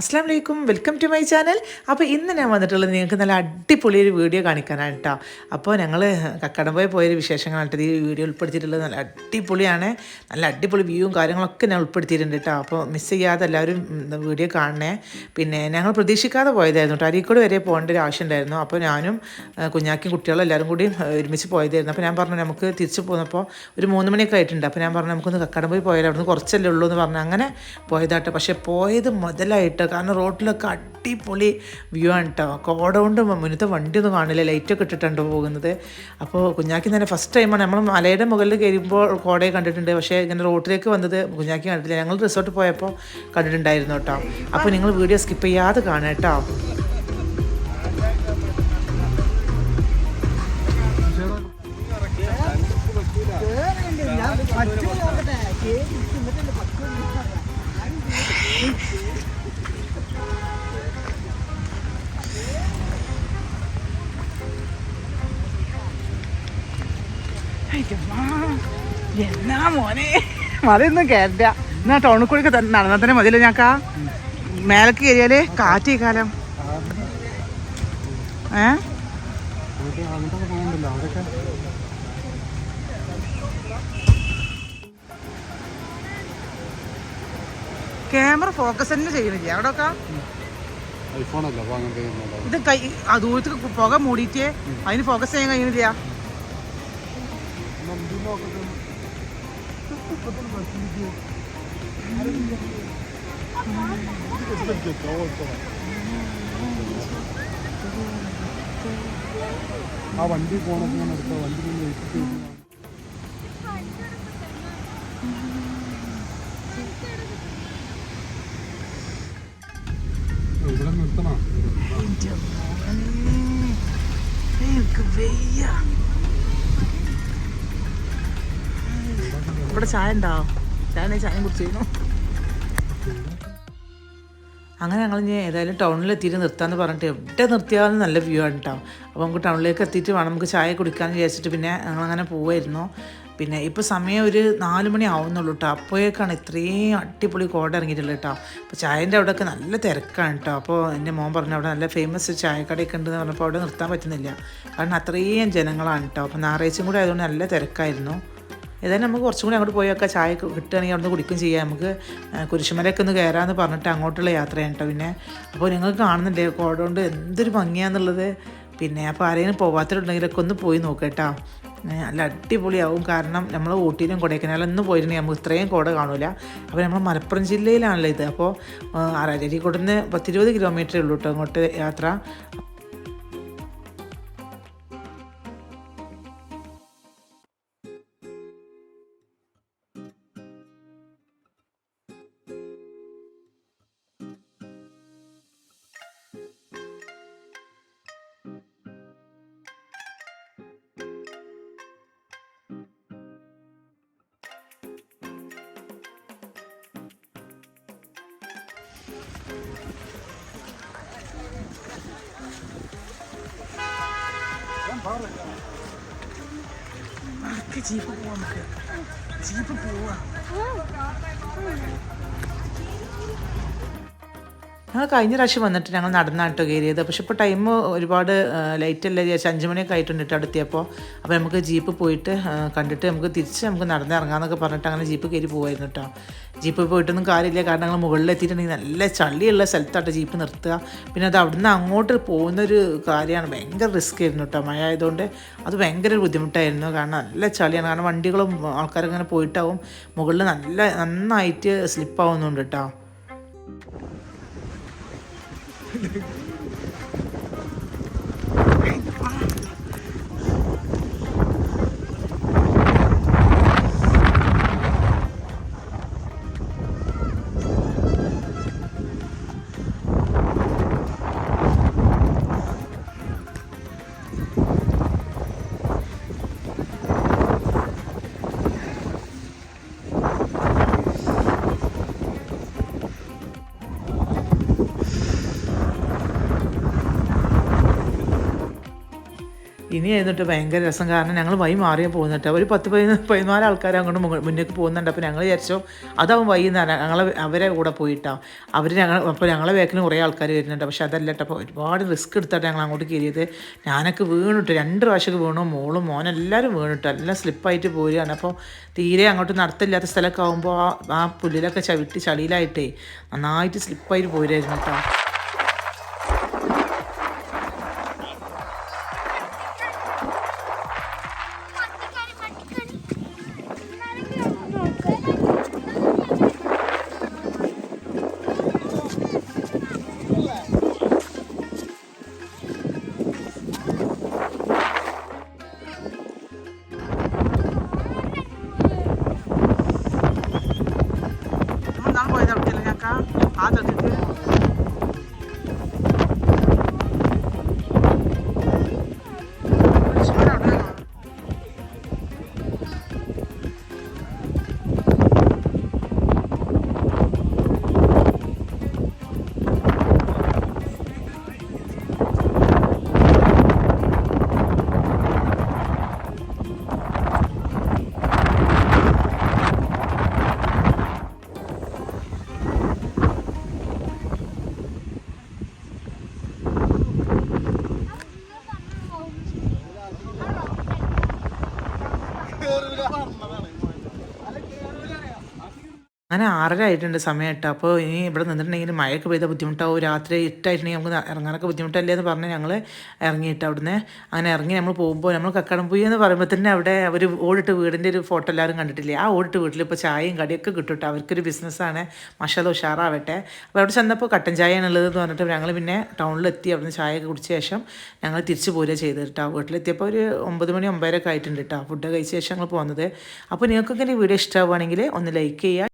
അസ്സാം വലൈക്കും welcome to my channel. അപ്പോൾ ഇന്ന് ഞാൻ വന്നിട്ടുള്ളത് നിങ്ങൾക്ക് നല്ല അടിപൊളി ഒരു വീഡിയോ കാണിക്കാനാണ് കേട്ടോ അപ്പോൾ ഞങ്ങൾ കക്കടംപോയ പോയൊരു വിശേഷങ്ങളാണ് കേട്ടോ ഈ വീഡിയോ ഉൾപ്പെടുത്തിയിട്ടുള്ളത് നല്ല അടിപൊളിയാണ്. നല്ല അടിപൊളി വ്യൂവും കാര്യങ്ങളൊക്കെ ഞാൻ ഉൾപ്പെടുത്തിയിട്ടുണ്ട് കേട്ടോ അപ്പോൾ മിസ് ചെയ്യാതെ എല്ലാവരും വീഡിയോ കാണണേ. പിന്നെ ഞങ്ങൾ പ്രതീക്ഷിക്കാതെ പോയതായിരുന്നു കേട്ടോ അരീക്കോട് വരെ പോകേണ്ട ഒരു ആവശ്യം ഉണ്ടായിരുന്നു. അപ്പോൾ ഞാനും കുഞ്ഞാക്കും കുട്ടികളും എല്ലാവരും കൂടി ഒരുമിച്ച് പോയതായിരുന്നു. അപ്പോൾ ഞാൻ പറഞ്ഞു നമുക്ക് തിരിച്ചു പോന്നപ്പോൾ ഒരു മൂന്ന് മണിയൊക്കെ ആയിട്ടുണ്ട്. അപ്പോൾ ഞാൻ പറഞ്ഞു നമുക്കൊന്ന് കക്കടം പോയി അവിടെ അവിടുന്ന് കുറച്ചല്ലേ ഉള്ളൂ എന്ന് പറഞ്ഞു. അങ്ങനെ പോയതാട്ടോ പക്ഷേ പോയത് മുതലായിട്ട് കാരണം റോഡിലൊക്കെ അടിപൊളി വ്യൂ ആണ് കേട്ടോ കോട കൊണ്ട് മുന്നത്തെ വണ്ടിയൊന്നും കാണില്ല. ലൈറ്റൊക്കെ ഇട്ടിട്ടുണ്ട് പോകുന്നത്. അപ്പോൾ കുഞ്ഞാക്കി തന്നെ ഫസ്റ്റ് ടൈമാണ് നമ്മൾ മലയുടെ മുകളിൽ കയറുമ്പോൾ കോടയെ കണ്ടിട്ടുണ്ട്. പക്ഷേ ഇങ്ങനെ റോഡിലേക്ക് വന്നത് കുഞ്ഞാക്കി കണ്ടിട്ടില്ല. ഞങ്ങൾ റിസോർട്ട് പോയപ്പോൾ കണ്ടിട്ടുണ്ടായിരുന്നു കേട്ടോ അപ്പോൾ നിങ്ങൾ വീഡിയോ സ്കിപ്പ് ചെയ്യാതെ കാണാം കേട്ടോ എന്നാ മോനെ? മതൊന്നും കയറില്ല എന്നാ ടൗണിൽ കൂടി നടന്നാൽ തന്നെ മതിയല്ലോ ഞങ്ങൾക്കാ മേലക്ക് കയറിയാൽ കാറ്റ് കാലം. ഏ? ക്യാമറ ഫോക്കസ് തന്നെ ചെയ്യണില്ലേ? അവിടെ ഒക്കെ? ഇത് കൈ ആ ദൂരത്തേക്ക് പുക മൂടിയിട്ട് അതിന് ഫോക്കസ് ചെയ്യാൻ കഴിയുന്നില്ല ആ വണ്ടി പോണപ്പോ ഞാൻ എടുത്ത വണ്ടി വെയിറ്റ് ഇവിടെ നിർത്തണം. എനിക്ക് ഇവിടെ ചായ ഉണ്ടാവോ ചായ ചായ കുടിച്ചിരുന്നു. അങ്ങനെ ഞങ്ങൾ ഇനി ഏതായാലും ടൗണിൽ എത്തിയിട്ട് നിർത്താമെന്ന് പറഞ്ഞിട്ട് എവിടെ നിർത്തിയാലും നല്ല വ്യൂ ആണ് കേട്ടോ അപ്പോൾ നമുക്ക് ടൗണിലേക്ക് എത്തിയിട്ട് വേണം നമുക്ക് ചായ കുടിക്കാമെന്ന് വിചാരിച്ചിട്ട് പിന്നെ ഞങ്ങളങ്ങനെ പോവായിരുന്നു. പിന്നെ ഇപ്പോൾ സമയം ഒരു നാല് മണി ആവുന്നുള്ളൂ കേട്ടോ അപ്പോഴേക്കാണ് ഇത്രയും അടിപൊളി കോട ഇറങ്ങിയിട്ടുള്ളത് കേട്ടോ അപ്പോൾ ചായന്റെ അവിടെയൊക്കെ നല്ല തിരക്കാണ് കേട്ടോ അപ്പോൾ എന്റെ മോൻ പറഞ്ഞു അവിടെ നല്ല ഫേമസ് ചായക്കടയൊക്കെ ഉണ്ടെന്ന് പറഞ്ഞപ്പോൾ അവിടെ നിർത്താൻ പറ്റുന്നില്ല. കാരണം അത്രയും ജനങ്ങളാണ് കേട്ടോ അപ്പോൾ ഞായറാഴ്ചയും കൂടെ ആയതുകൊണ്ട് നല്ല തിരക്കായിരുന്നു. ഏതായാലും നമുക്ക് കുറച്ചും കൂടി അങ്ങോട്ട് പോയൊക്കെ ചായ കിട്ടുകയാണെങ്കിൽ അവിടെ നിന്ന് കുടിക്കും ചെയ്യാം. നമുക്ക് കുരിശുമലയൊക്കെ ഒന്ന് കയറാമെന്ന് പറഞ്ഞിട്ട് അങ്ങോട്ടുള്ള യാത്രയാണ് കേട്ടോ പിന്നെ. അപ്പോൾ നിങ്ങൾക്ക് കാണുന്നുണ്ട് കോടുകൊണ്ട് എന്തൊരു ഭംഗിയാന്നുള്ളത്. പിന്നെ അപ്പോൾ ആരെങ്കിലും പോവാത്തവരുണ്ടെങ്കിലൊക്കെ ഒന്ന് പോയി നോക്കട്ടോ നല്ല അടിപൊളിയാവും. കാരണം നമ്മൾ ഊട്ടിയിലും കൊടൈക്കനാലൊന്നും പോയിട്ടുണ്ടെങ്കിൽ നമുക്ക് ഇത്രയും കോട കാണില്ല അപ്പോൾ നമ്മൾ മലപ്പുറം ജില്ലയിലാണല്ലോ ഇത്. അപ്പോൾ അരീക്കോട്ടിൽ നിന്ന് പത്തിരുപത് കിലോമീറ്ററേ ഉള്ളൂ കേട്ടോ അങ്ങോട്ട് യാത്ര. ജീപ്പ് പോവാം നമുക്ക് ജീപ്പ് പോവാം ഞങ്ങൾ കഴിഞ്ഞ പ്രാവശ്യം വന്നിട്ട് ഞങ്ങൾ നടന്നാട്ടോ കയറിയത്. പക്ഷെ ഇപ്പോൾ ടൈം ഒരുപാട് ലൈറ്റ് അല്ലേ വിചാരിച്ച് അഞ്ച് മണിയൊക്കെ ആയിട്ടുണ്ട് കേട്ടോ അപ്പോൾ നമുക്ക് ജീപ്പ് പോയിട്ട് കണ്ടിട്ട് നമുക്ക് തിരിച്ച് നമുക്ക് നടന്നിറങ്ങാമെന്നൊക്കെ പറഞ്ഞിട്ട് അങ്ങനെ ജീപ്പ് കയറി പോകുമായിരുന്നു കേട്ടോ. ജീപ്പ് പോയിട്ടൊന്നും കാര്യമില്ല. കാരണം ഞങ്ങൾ മുകളിൽ എത്തിയിട്ടുണ്ടെങ്കിൽ നല്ല ചളിയുള്ള സ്ഥലത്താട്ടോ ജീപ്പ് നിർത്തുക. പിന്നെ അത് അവിടുന്ന് അങ്ങോട്ട് പോകുന്നൊരു കാര്യമാണ്. ഭയങ്കര റിസ്ക് ആയിരുന്നു കേട്ടോ. മഴ ആയതുകൊണ്ട് അത് ഭയങ്കര ബുദ്ധിമുട്ടായിരുന്നു. കാരണം നല്ല ചളിയാണ്. കാരണം വണ്ടികളും ആൾക്കാരും ഇങ്ങനെ പോയിട്ടാവും. മുകളിൽ നല്ല നന്നായിട്ട് സ്ലിപ്പാവുന്നുണ്ട് കേട്ടോ. Thank you. ഇനി എന്നിട്ട് ഭയങ്കര രസം. കാരണം ഞങ്ങൾ വൈ മാറിയാൽ പോകുന്നിട്ട് ഒരു പത്ത് പതിനാല് പതിനാല് ആൾക്കാർ അങ്ങോട്ട് മുന്നേക്ക് പോകുന്നുണ്ട്. അപ്പോൾ ഞങ്ങൾ വിചാരിച്ചു അതാവും വൈകുന്നേരം ഞങ്ങൾ അവരെ കൂടെ പോയിട്ടാ. അവർ ഞങ്ങൾ അപ്പോൾ ഞങ്ങളെ വേക്കിന് കുറേ ആൾക്കാർ വരുന്നുണ്ട്. പക്ഷെ അതല്ല കേട്ടോ. ഒരുപാട് റിസ്ക് എടുത്തിട്ട് ഞങ്ങൾ അങ്ങോട്ട് കയറിയത്. ഞാനൊക്കെ വീണിട്ട് രണ്ട് പ്രാവശ്യമൊക്കെ വീണു. മോളും മോനും എല്ലാവരും വീണിട്ട്. എല്ലാം സ്ലിപ്പായിട്ട് പോരുകയാണ് അപ്പോൾ തീരെ അങ്ങോട്ട് നടത്തില്ലാത്ത സ്ഥലമൊക്കെ ആകുമ്പോൾ ആ ആ പുല്ലിലൊക്കെ ചവിട്ടി ചളിയിലായിട്ടേ നന്നായിട്ട് സ്ലിപ്പായിട്ട് പോരുമായിരുന്നു കേട്ടോ. 拿着这只 അങ്ങനെ ആറര ആയിട്ടുണ്ട് സമയം അപ്പോൾ ഇനി ഇവിടെ നിന്നിട്ടുണ്ടെങ്കിൽ മഴയൊക്കെ പെയ്ത ബുദ്ധിമുട്ടാവും. രാത്രി ഇട്ടായിട്ടുണ്ടെങ്കിൽ നമുക്ക് ഇറങ്ങാനൊക്കെ ബുദ്ധിമുട്ടല്ലേ എന്ന് പറഞ്ഞ് ഞങ്ങൾ ഇറങ്ങിയിട്ട് അവിടുന്ന്. അങ്ങനെ ഇറങ്ങി നമ്മൾ പോകുമ്പോൾ നമ്മൾ കക്കടം പോയി എന്ന് പറയുമ്പോൾ തന്നെ അവിടെ ഒരു ഓടിട്ട് വീടിന്റെ ഒരു ഫോട്ടോ എല്ലാവരും കണ്ടിട്ടില്ലേ? ആ ഓടിട്ട് വീട്ടിൽ ഇപ്പോൾ ചായയും കടിയൊക്കെ കിട്ടും അവർക്കൊരു ബിസിനസ്സാണ്. മഷാല ഉഷാറാവട്ടെ. അപ്പോൾ അവിടെ ചെന്നപ്പോൾ കട്ടൻ ചായ എന്നുള്ളത് എന്ന് പറഞ്ഞിട്ട് ഞങ്ങൾ പിന്നെ ടൗണിലെത്തി. അവിടുന്ന് ചായയൊക്കെ കുടിച്ച ശേഷം ഞങ്ങൾ തിരിച്ചു പോരുക ചെയ്തത് കേട്ടോ. വീട്ടിലെത്തിയപ്പോൾ ഒരു ഒമ്പത് മണി ഒമ്പതരൊക്കെ ആയിട്ടുണ്ട് കേട്ടോ. ഫുഡ് കഴിച്ച ശേഷം ഞങ്ങൾ പോകുന്നത് അപ്പോൾ നിങ്ങൾക്കൊക്കെ ഈ വീഡിയോ ഇഷ്ടമാവുകയാണെങ്കിൽ ഒന്ന് ലൈക്ക് ചെയ്യുക.